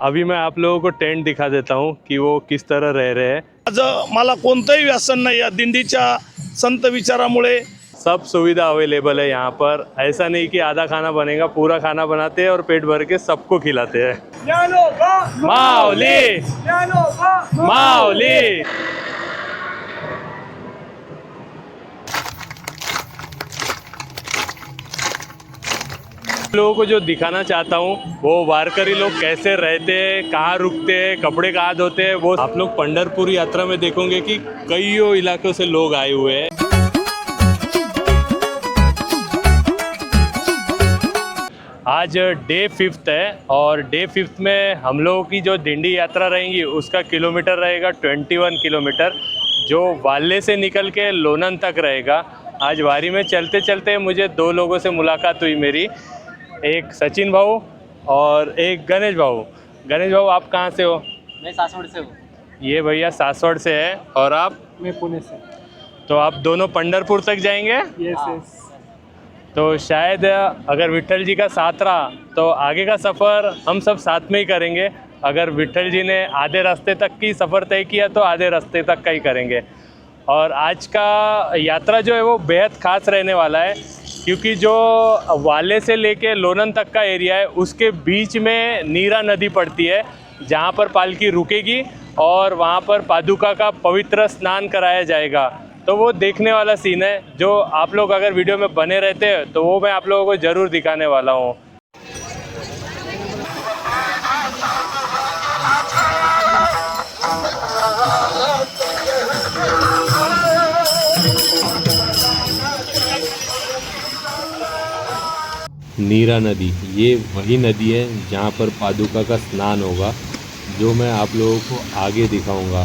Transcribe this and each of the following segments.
अभी मैं आप लोगों को टेंट दिखा देता हूँ कि वो किस तरह रह रहे हैं। आज मला कोणतंही व्यसन नाही या दिंडीच्या संत विचारामुळे. सब सुविधा अवेलेबल है यहाँ पर। ऐसा नहीं कि आधा खाना बनेगा पूरा खाना बनाते हैं और पेट भर के सबको खिलाते हैं। माओली माओली लोगों को जो दिखाना चाहता हूँ, वो वारकरी लोग कैसे रहते हैं, कहाँ रुकते हैं, कपड़े कहाँ धोते हैं, वो आप लोग पंडरपुर यात्रा में देखोगे कि कईयों इलाकों से लोग आए हुए हैं। आज डे फिफ्थ है और डे फिफ्थ में हम लोगों की जो दिंडी यात्रा रहेगी, उसका किलोमीटर रहेगा 21 किलोमीटर, जो वाले से निकल के लोनन तक रहेगा। आज वारी में चलते चलते मुझे दो लोगों से मुलाकात हुई मेरी। एक सचिन भाऊ और एक गणेश भाऊ। गणेश भाऊ आप कहाँ से हो? मैं सासवड़ से हूँ। ये भैया सासवड़ से है और आप? मैं पुणे से। तो आप दोनों पंडरपुर तक जाएँगे? यस यस तो शायद अगर विट्ठल जी का साथ रहा तो आगे का सफ़र हम सब साथ में ही करेंगे। अगर विट्ठल जी ने आधे रास्ते तक की सफ़र तय किया तो आधे रास्ते तक का ही करेंगे। और आज का यात्रा जो है वो बेहद खास रहने वाला है। क्योंकि जो वाले से लेके लोनन तक का एरिया है, उसके बीच में नीरा नदी पड़ती है, जहाँ पर पालकी रुकेगी और वहाँ पर पादुका का पवित्र स्नान कराया जाएगा। तो वो देखने वाला सीन है, जो आप लोग अगर वीडियो में बने रहते हैं तो वो मैं आप लोगों को ज़रूर दिखाने वाला हूँ। नीरा नदी। ये वही नदी है जहाँ पर पादुका का स्नान होगा, जो मैं आप लोगों को आगे दिखाऊँगा।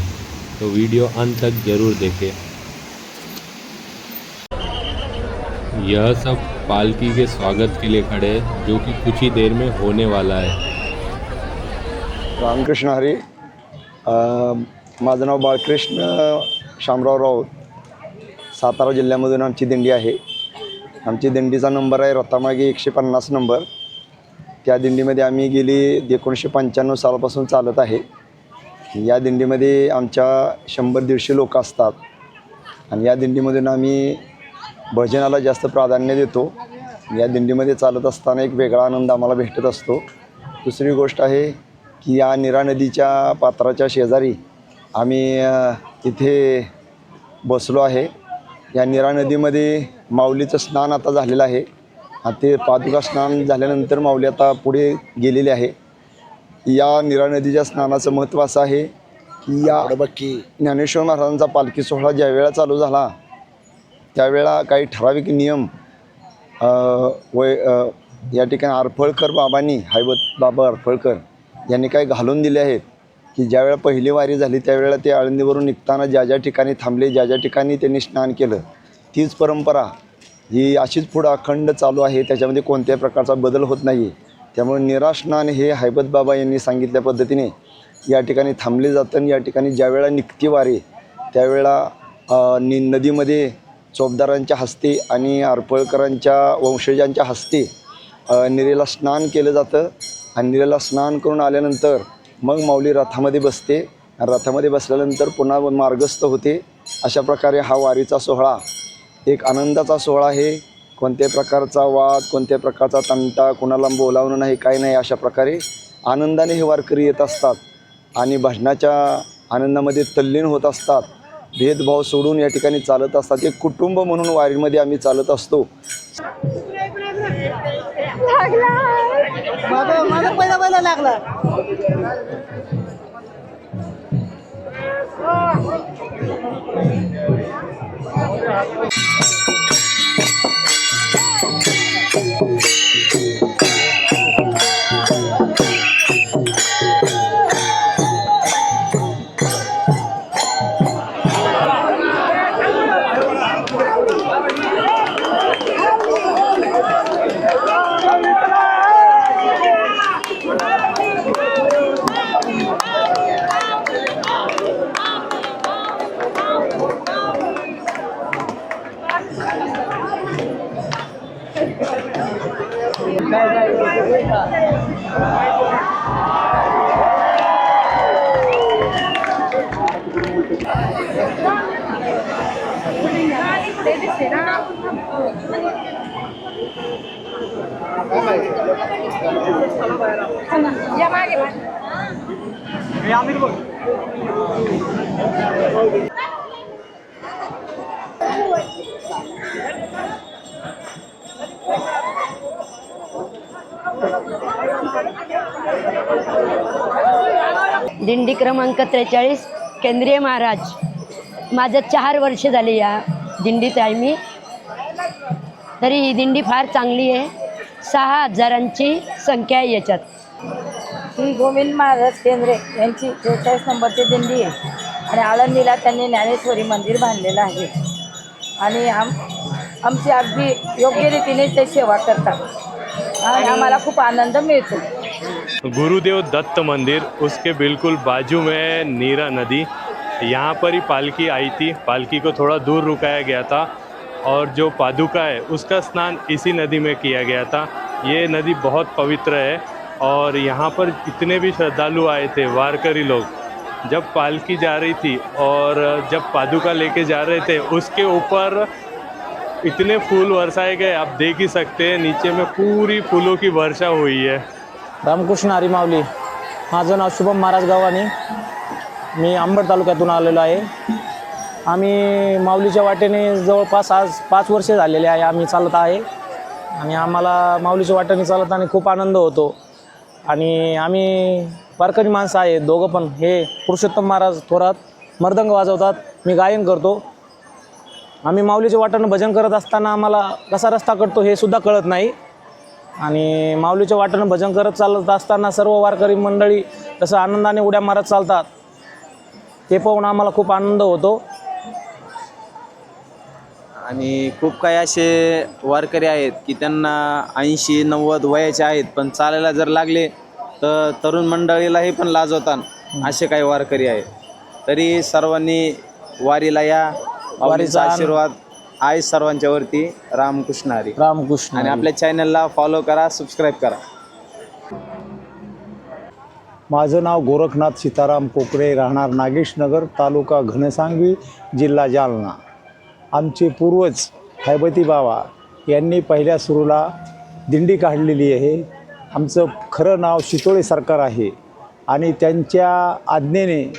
तो वीडियो अंत तक ज़रूर देखें। यह सब पालकी के स्वागत के लिए खड़े हैं, जो कि कुछ ही देर में होने वाला है। रामकृष्ण हरी माझं नाव बाळकृष्ण शामराव राऊत, सातारा जिल्ह्यामधून आमची दिंडी आहे. आमची दिंडीचा नंबर आहे रथामागे एकशे पन्नास नंबर. त्या दिंडीमध्ये आम्ही गेली एकोणीसशे पंच्याण्णव सालापासून चालत आहे. या दिंडीमध्ये आमच्या शंभर दीडशे लोक असतात. आणि या दिंडीमधून आम्ही भजनाला जास्त प्राधान्य देतो. या दिंडीमध्ये चालत असताना एक वेगळा आनंद आम्हाला भेटत असतो. दुसरी गोष्ट आहे की या निरा नदीच्या पात्राच्या शेजारी आम्ही तिथे बसलो आहे. या निरा नदीमध्ये माऊलीचं स्नान आता झालेलं आहे. ते पादुका स्नान झाल्यानंतर माऊली आता पुढे गेलेली आहे. या निरा नदीच्या स्नानाचं महत्त्व असं आहे की या ज्ञानेश्वर महाराजांचा पालखी सोहळा ज्या वेळा चालू झाला त्यावेळा काही ठराविक नियम वय या ठिकाणी आरफळकर बाबांनी हैबत बाबा आरफळकर यांनी काही घालून दिले आहेत. की ज्यावेळेला पहिली वारी झाली त्यावेळेला ते आळंदीवरून निघताना ज्या ज्या ठिकाणी थांबले ज्या ज्या ठिकाणी त्यांनी स्नान केलं तीच परंपरा ही अशीच पुढं अखंड चालू आहे. त्याच्यामध्ये कोणत्याही प्रकारचा बदल होत नाही. आहे त्यामुळे निरास्नान हे हैबत बाबा यांनी सांगितल्या पद्धतीने या ठिकाणी थांबले जातं आणि या ठिकाणी ज्यावेळा निघती वारी त्यावेळा नि नदीमध्ये चोपदारांच्या हस्ते आणि आरपळकरांच्या वंशजांच्या हस्ते निरेला स्नान केलं जातं. आणि निरेला स्नान करून आल्यानंतर मग माऊली रथामध्ये बसते. रथामध्ये बसल्यानंतर पुन्हा मार्गस्थ होते. अशा प्रकारे हा वारीचा सोहळा एक आनंदाचा सोहळा आहे. कोणत्याही प्रकारचा वाद कोणत्याही प्रकारचा तंटा कोणाला बोलावणं नाही काही नाही अशा प्रकारे आनंदाने हे वारकरी येत असतात. आणि भजनाच्या आनंदामध्ये तल्लीन होत असतात. भेदभाव सोडून या ठिकाणी चालत असतात. एक कुटुंब म्हणून वारीमध्ये आम्ही चालत असतो. माझा माझा पहिला पहिला लागला. Oh, दिंडी क्रमांक त्रेचाळीस केंद्रीय महाराज. माझं चार वर्ष झाली या दिंडीत आहे मी. तरी ही दिंडी फार चांगली आहे. सहा हजारांची संख्या आहे याच्यात. श्री गोविंद महाराज केंद्रे यांची त्रेचाळीस नंबरची दिंडी आहे. आणि आळंदीला त्यांनी ज्ञानेश्वरी मंदिर बांधलेलं आहे. आणि आम आमची अगदी योग्य रीतीने ते सेवा करतात. आणि आम्हाला खूप आनंद मिळतो. गुरुदेव दत्त मंदिर उसके बिल्कुल बाजू में नीरा नदी. यहाँ पर ही पालकी आई थी. पालकी को थोड़ा दूर रुकाया गया था. और जो पादुका है, उसका स्नान इसी नदी में किया गया था। ये नदी बहुत पवित्र है और यहाँ पर इतने भी श्रद्धालु आए थे, वारकरी लोग। जब पालकी जा रही थी और जब पादुका लेके जा रहे थे, उसके ऊपर इतने फूल बरसाए गए, आप देख ही सकते हैं, नीचे में पूरी फूलों की वर्षा हुई है। रामकृष्ण हरी माऊली माझं नाव शुभम महाराज गावाने. मी अंबड तालुक्यातून आलेलो आहे. आम्ही माऊलीच्या वाटेने जवळपास आज पाच वर्षे झालेले आहे आम्ही चालत आहे. आणि आम्हाला माऊलीच्या वाटेने चालताना खूप आनंद होतो. आणि आम्ही वारकरी माणसं आहे दोघं पण. हे पुरुषोत्तम महाराज थोरात मर्दंग वाजवतात मी गायन करतो. आम्ही माऊलीच्या वाटेनं भजन करत असताना आम्हाला कसा रस्ता कटतो हे सुद्धा कळत नाही. आणि माऊलीच्या वाटेनं भजन करत चालत असताना सर्व वारकरी मंडळी तसं आनंदाने उड्या मारत चालतात. ते पाहून आम्हाला खूप आनंद होतो. आणि खूप काही असे वारकरी आहेत की त्यांना ऐंशी नव्वद वयाचे आहेत पण चालायला जर लागले तर तरुण मंडळीलाही पण लाजवतात असे काही वारकरी आहेत. तरी सर्वांनी वारीला या. वारीचा आशीर्वाद आहे सर्वांच्या वरती. रामकृष्ण हरी. रामकृष्ण आणि आपल्या चॅनलला फॉलो करा सबस्क्राईब करा. माझं नाव गोरखनाथ सीताराम कोकरे राहणार नागेशनगर तालुका घनसांगवी जिल्हा जालना. आमचे पूर्वज हैबती बाबा यांनी पहिल्या सुरूला दिंडी काढलेली आहे. आमचं खरं नाव शितोळे सरकार आहे. आणि त्यांच्या आज्ञेने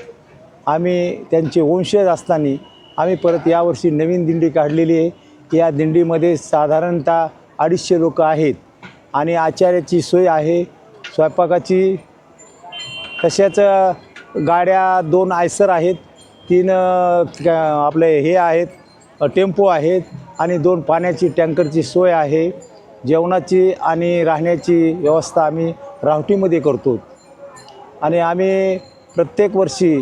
आम्ही त्यांचे वंशज असताना आम्ही परत यावर्षी नवीन दिंडी काढलेली आहे. या दिंडीमध्ये साधारणतः अडीचशे लोक आहेत. आणि आचार्याची सोय आहे. स्वयंपाकाची तशाच गाड्या दोन आयसर आहेत. तीन आपले हे आहेत. टेम्पो आहेत आणि दोन पाण्याची टँकरची सोय आहे. जेवणाची आणि राहण्याची व्यवस्था आम्ही रावटीमध्ये करतो. आणि आम्ही प्रत्येक वर्षी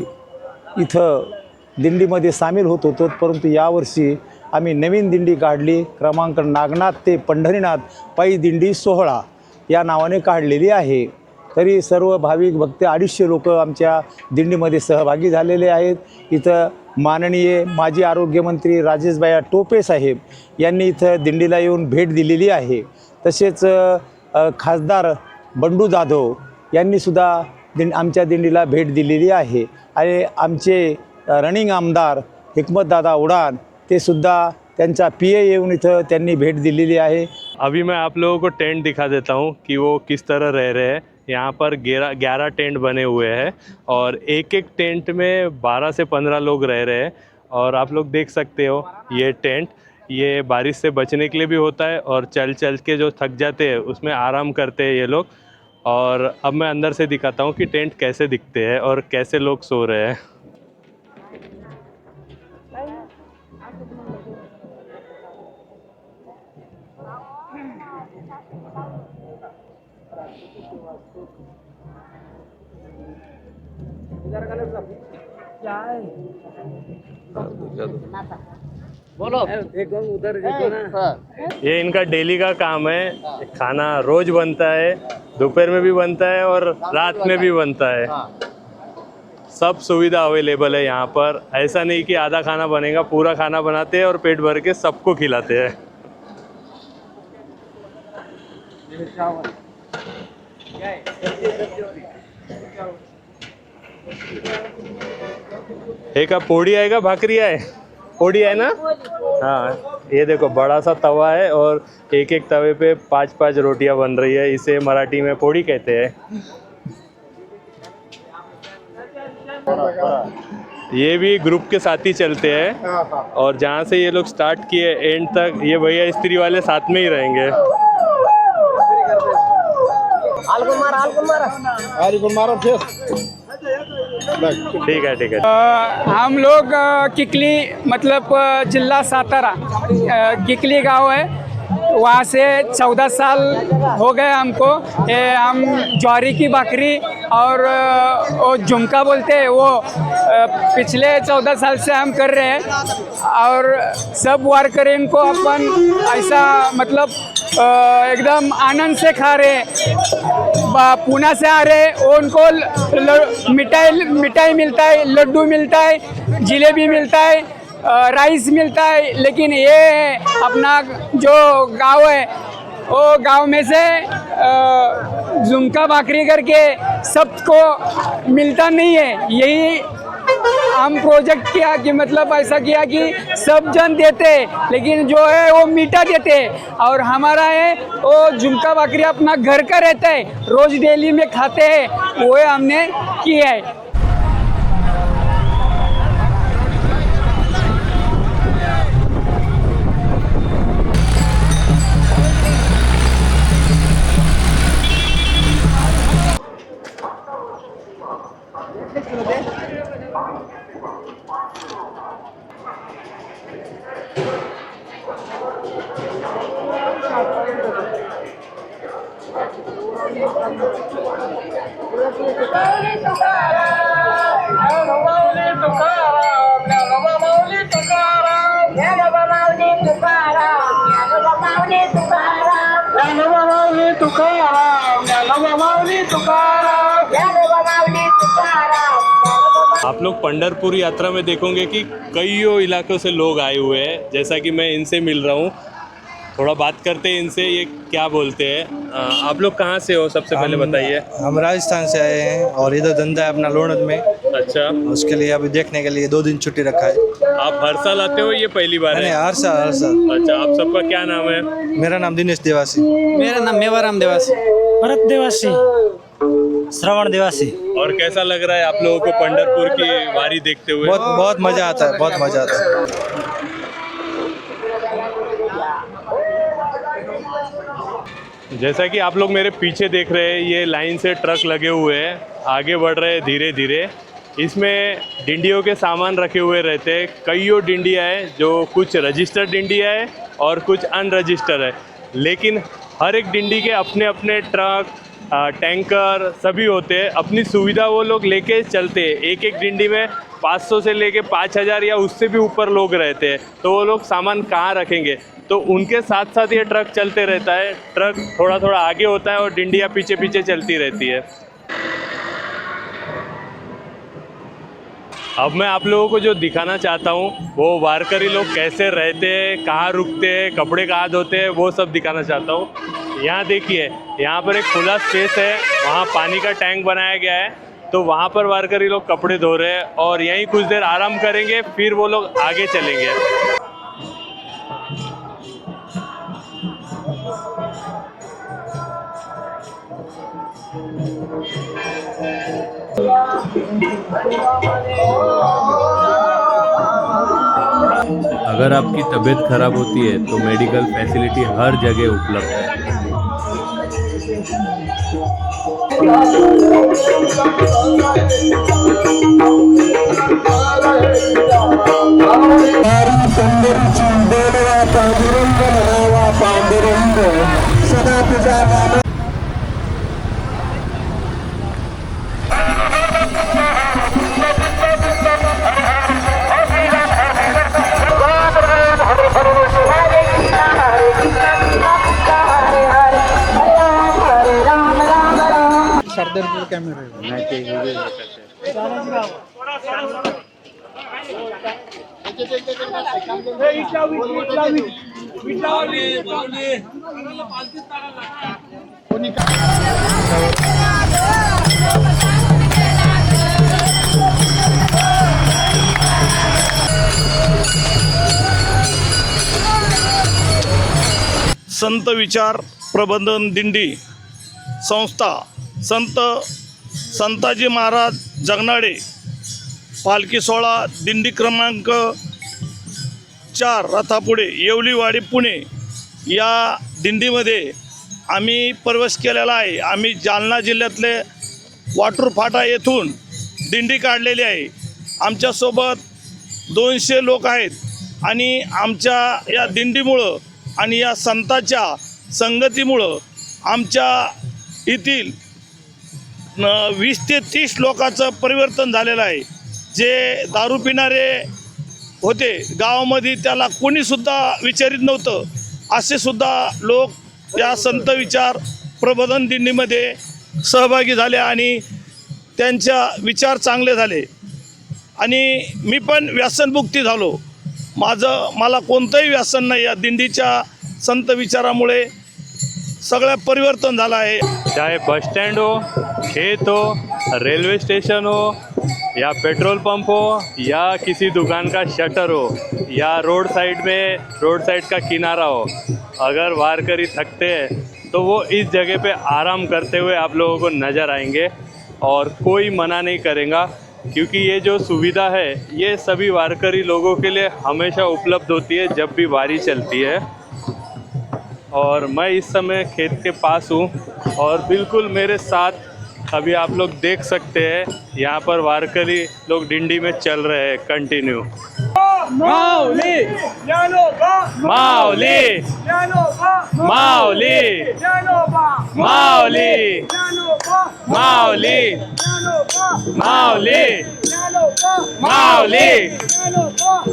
इथं दिंडीमध्ये सामील होत होतो परंतु यावर्षी आम्ही नवीन दिंडी काढली. क्रमांक नागनाथ ते पंढरीनाथ पायी दिंडी सोहळा या नावाने काढलेली आहे. तरी सर्व भाविक भक्त अडीचशे लोक आमच्या दिंडीमध्ये सहभागी झालेले आहेत. इथं माननीय माजी आरोग्यमंत्री राजेशबाया टोपे साहेब यांनी इथं दिंडीला येऊन भेट दिलेली आहे. तसेच खासदार बंडू जाधव यांनीसुद्धा दिंड आमच्या दिंडीला भेट दिलेली आहे. आणि आमचे रनिंग आमदार हिकमतदादा उडान ते सुद्धा त्यांचा पी ए येऊन इथं त्यांनी भेट दिलेली आहे. अभी मैं आप लोगों को टेंट दिखा देता हूँ कि वो किस तरह रह रहे हैं। यहाँ पर ग्यारह ग्यारह टेंट बने हुए हैं और एक एक टेंट में बारह से पंद्रह लोग रह रहे हैं और आप लोग देख सकते हो ये टेंट, ये बारिश से बचने के लिए भी होता है और चल चल के जो थक जाते हैं उसमें आराम करते हैं ये लोग और अब मैं अंदर से दिखाता हूँ कि टेंट कैसे दिखते हैं और कैसे लोग सो रहे हैं। ये इनका डेली का काम है खाना रोज बनता है दोपहर में भी बनता है और रात में भी बनता है। सब सुविधा अवेलेबल है यहाँ पर। ऐसा नहीं कि आधा खाना बनेगा पूरा खाना बनाते हैं और पेट भर के सबको खिलाते हैं। हे का पोळी आहे का भाकरी आहे पोळी आहे ना? हाँ, ये देखो, बड़ा सा तवा है और एक एक तवे पे पाँच पाँच रोटियाँ बन रही है। इसे मराठी में पोड़ी कहते हैं। ये भी ग्रुप के साथ ही चलते हैं और जहाँ से ये लोग स्टार्ट किए एंड तक, ये भैया स्त्री वाले साथ में ही रहेंगे। ठीक है ठीक है। हम लोग किकली मतलब जिला सातारा किकली गाँव है। वहाँ से चौदह साल हो गए हमको। ये हम ज्वारी की बकरी और वो झुमका बोलते हैं वो पिछले चौदह साल से हम कर रहे हैं। और सब वर्कर इनको अपन ऐसा मतलब एकदम आनंद से खा रहे हैं। पूना से आ रहे हैं। उनको मिठाई मिठाई मिलता है, लड्डू मिलता है, जिलेबी मिलता है राइस मिलता है। लेकिन ये अपना जो गाँव है, वो गाँव में से झुमका भाकरी करके सबको मिलता नहीं है। यही हम प्रोजेक्ट किया कि मतलब ऐसा किया कि सब जन देते, लेकिन जो है वो मीठा देते। और हमारा है, वो झुमका बकरी अपना घर का रहता है, रोज डेली में खाते हैं, वो हमने किया है। लोग पंडरपुर यात्रा में देखोगे कि कईयों इलाकों से लोग आए हुए हैं जैसा कि मैं इनसे मिल रहा हूँ। थोड़ा बात करते हैं इनसे ये क्या बोलते हैं? आप लोग कहाँ से हो? सबसे पहले बताइए। हम राजस्थान से आए हैं और इधर धंधा है अपना लोणद में। अच्छा। उसके लिए अभी देखने के लिए दो दिन छुट्टी रखा है। आप हर साल आते हो ये पहली बार है? हर साल हर साल। अच्छा आप सबका क्या नाम है? मेरा नाम दिनेश देवासी। मेरा नाम मेवाराम देवासी। भरत देवासी। श्रवण देवासी और कैसा लग रहा है आप लोगों को पंडरपुर की वारी देखते हुए? बहुत बहुत मज़ा आता है बहुत मज़ा आता है। जैसा कि आप लोग मेरे पीछे देख रहे हैं ये लाइन से ट्रक लगे हुए हैं आगे बढ़ रहे हैं धीरे धीरे इसमें डिंडियों के सामान रखे हुए रहते हैं। कईयों डिंडिया है जो कुछ रजिस्टर्ड डिंडिया है और कुछ अनरजिस्टर्ड है। लेकिन हर एक डिंडी के अपने अपने ट्रक टैंकर सभी होते हैं। अपनी सुविधा वो लोग लेके चलते हैं। एक एक डिंडी में 500 से लेके 5000 या उससे भी ऊपर लोग रहते हैं। तो वो लोग सामान कहाँ रखेंगे? तो उनके साथ साथ ये ट्रक चलते रहता है। ट्रक थोड़ा थोड़ा आगे होता है और डिंडिया पीछे पीछे चलती रहती है। अब मैं आप लोगों को जो दिखाना चाहता हूँ, वो वारकरी लोग कैसे रहते हैं, कहाँ रुकते हैं, कपड़े कहाँ धोते हैं, वो सब दिखाना चाहता हूँ। यहाँ देखिए, यहाँ पर एक खुला स्पेस है, वहाँ पानी का टैंक बनाया गया है तो वहाँ पर वारकरी लोग कपड़े धो रहे हैं और यहीं कुछ देर आराम करेंगे, फिर वो लोग आगे चलेंगे। अगर आपकी तबीयत खराब होती है तो मेडिकल फैसिलिटी हर जगह उपलब्ध है। अर्धा रुपये कॅमेरा संत विचार प्रबंधन दिंडी संस्था संत संताजी महाराज जगनाडे पालखी सोहळा दिंडी क्रमांक चार रथापुढे येवलीवाडी पुणे या दिंडीमध्ये आम्ही प्रवेश केलेला आहे. आम्ही जालना जिल्ह्यातले वाटूर फाटा येथून दिंडी काढलेली आहे. आमच्यासोबत दोनशे लोक आहेत आणि आमच्या या दिंडीमुळं आणि या संताच्या संगतीमुळं आमच्या येथील वीस ते तीस लोकांचं परिवर्तन झालेलं आहे. जे दारू पिणारे होते गावामध्ये त्याला कोणीसुद्धा विचारित नव्हतं. असे सुद्धा लोक या संत विचार प्रबोधन दिंडीमध्ये सहभागी झाले आणि त्यांच्या विचार चांगले झाले. आणि मी पण व्यसनमुक्ती झालो. माझं मला कोणतंही व्यसन नाही. या दिंडीच्या संत विचारामुळे सगळ्या परिवर्तन झालं आहे. चाहे बस स्टैंड हो, खेत हो, रेलवे स्टेशन हो, या पेट्रोल पंप हो, या किसी दुकान का शटर हो, या रोड साइड में, रोड साइड का किनारा हो, अगर वारकरी थकते हैं तो वो इस जगह पे आराम करते हुए आप लोगों को नज़र आएँगे और कोई मना नहीं करेगा, क्योंकि ये जो सुविधा है, ये सभी वारकरी लोगों के लिए हमेशा उपलब्ध होती है जब भी वारी चलती है। और मैं इस समय खेत के पास हूँ और बिल्कुल मेरे साथ अभी आप लोग देख सकते हैं यहाँ पर वारकरी लोग डिंडी में चल रहे हैं कंटिन्यू माऊली माऊली माऊली माऊली माऊली माऊली माऊली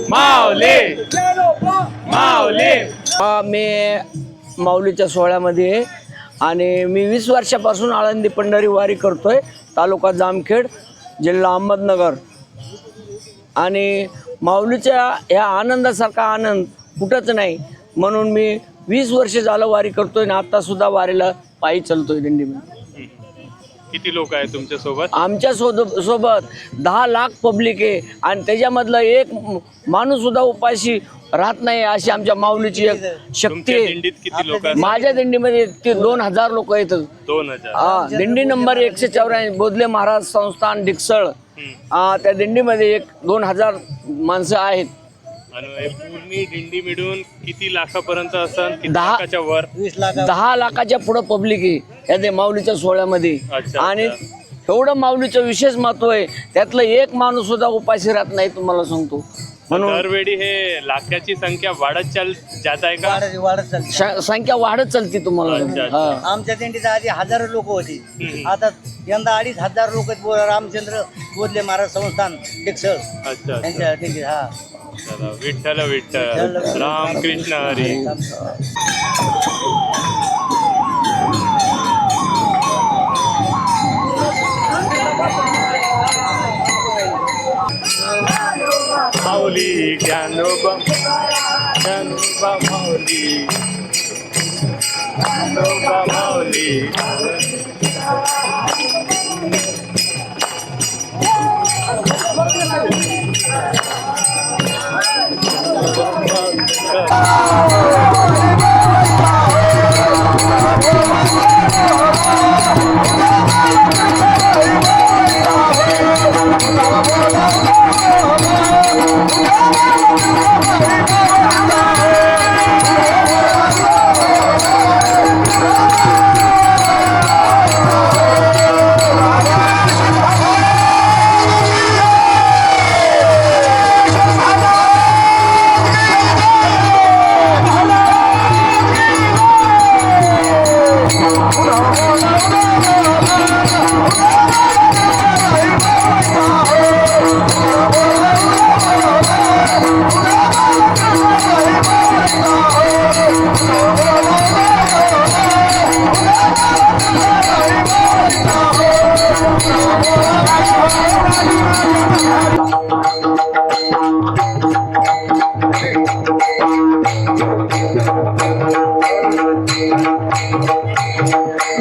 माऊली माऊली मी माऊलीच्या सोहळ्यामध्ये आहे. आणि मी वीस वर्षापासून आळंदी पंढरी वारी करतो आहे तालुका जामखेड जिल्हा अहमदनगर. आणि माऊलीच्या ह्या आनंदासारखा आनंद कुठंच नाही. म्हणून मी वीस वर्ष झालं वारी करतो आहे आणि आत्तासुद्धा वारीला पायी चालतोय दिंडीमध्ये. किती लोक आहेत तुमच्यासोबत आमच्या सोद सोबत दहा लाख पब्लिक आहे. आणि त्याच्यामधलं एक माणूस सुद्धा उपाशी राहत नाही अशी आमच्या माऊलीची एक शक्ती तुमच्या आहे. दिंडीत किती लोक आहेत माझ्या दिंडीमध्ये ते दोन हजार लोक येतात दोन हजार. हा दिंडी नंबर एकशे चौऱ्याऐंशी बोधले महाराज संस्थान डिकसळ हा, त्या दिंडीमध्ये एक दोन हजार माणसं आहेत. आणि पूर्ण दिंडी मिळून किती लाखापर्यंत असन किती दहा- लाखाच्या वर? दहा लाखाच्या पुढं पब्लिक आहे. या माऊलीच्या सोहळ्यामध्ये. अच्छा, आणि एवढं माऊलीचं विशेष महत्त्व आहे. त्यातलं एक माणूस सुद्धा उपाशी राहत नाही तुम्हाला सांगतो. म्हणून दरवेळी हे लाखाची संख्या वाढत चाल जात आहे का? वाढत वाढत चालली श- संख्या वाढत चालते तुम्हाला. अच्छा, सांगतो. अच्छा. हा. आमच्या दिंडीत आधी हजारो लोक होती. हम्म. आता यंदा अडीच हजार लोक रामचंद्र बोधले महाराज संस्थान डिक्सळ. अच्छा अच्छा. त्यांच्या दिंडीत हा. चला, विठ्ठल विठ्ठल. राम कृष्ण हरी. フフフフ。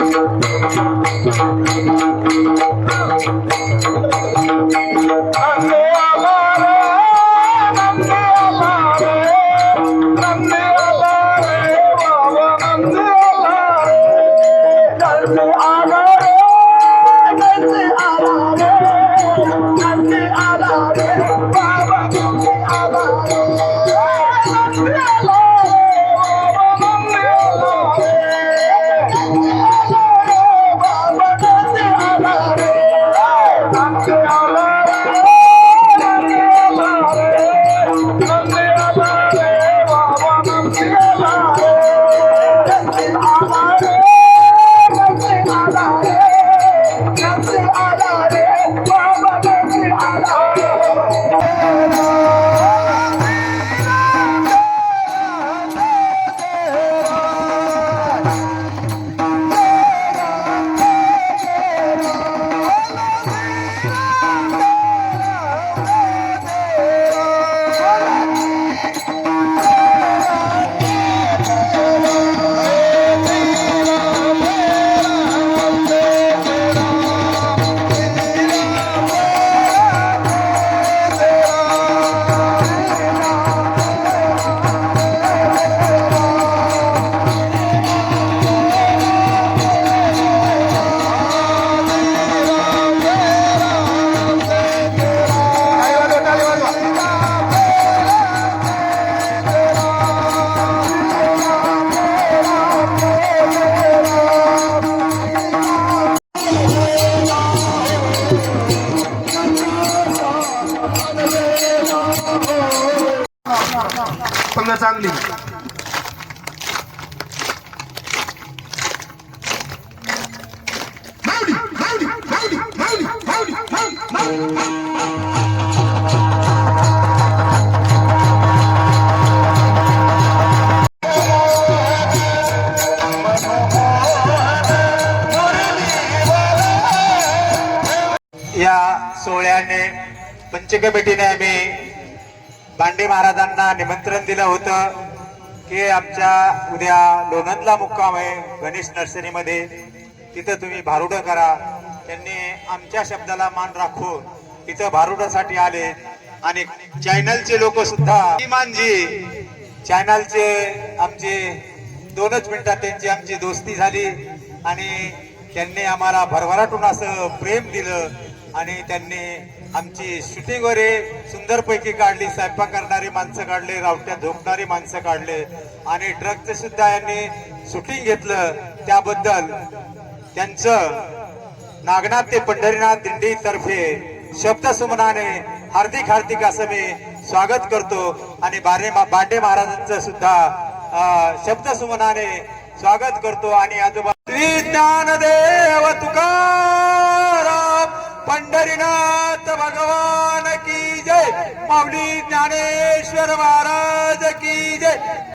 पंचकमिटीने आम्ही दांडे महाराजांना निमंत्रण दिलं होतं की आमच्या उद्या लोणंदला मुक्काम आहे गणेश नर्सरीमध्ये. तिथं तुम्ही भारुडं करा. त्यांनी आमच्या शब्दाला मान राखून इथं भारुडासाठी आले. आणि चॅनलचे लोक सुद्धा मानजी चॅनलचे आमचे दोनच मिनिटात त्यांची आमची दोस्ती झाली. आणि त्यांनी आम्हाला भरभराटून असं प्रेम दिलं. आणि त्यांनी आमची शूटिंग वगैरे सुंदरपैकी काढली स्वयंपाक करणारी माणसं काढले रावट्यात झोपणारी माणसं काढले. आणि ट्रकचं सुद्धा यांनी शूटिंग घेतलं. त्याबद्दल त्यांचं नागनाथ ते पंढरीनाथ दिंडी तर्फे शब्द सुमनाने हार्दिक हार्दिक असं मी स्वागत करतो. आणि बारे बांडे महाराजांचं सुद्धा शब्द सुमनाने स्वागत करतो. आणि आजोबा श्री ज्ञानदेव तुकाराम! पंढरीनाथ भगवान की जय माऊली ज्ञानेश्वर महाराज की जय.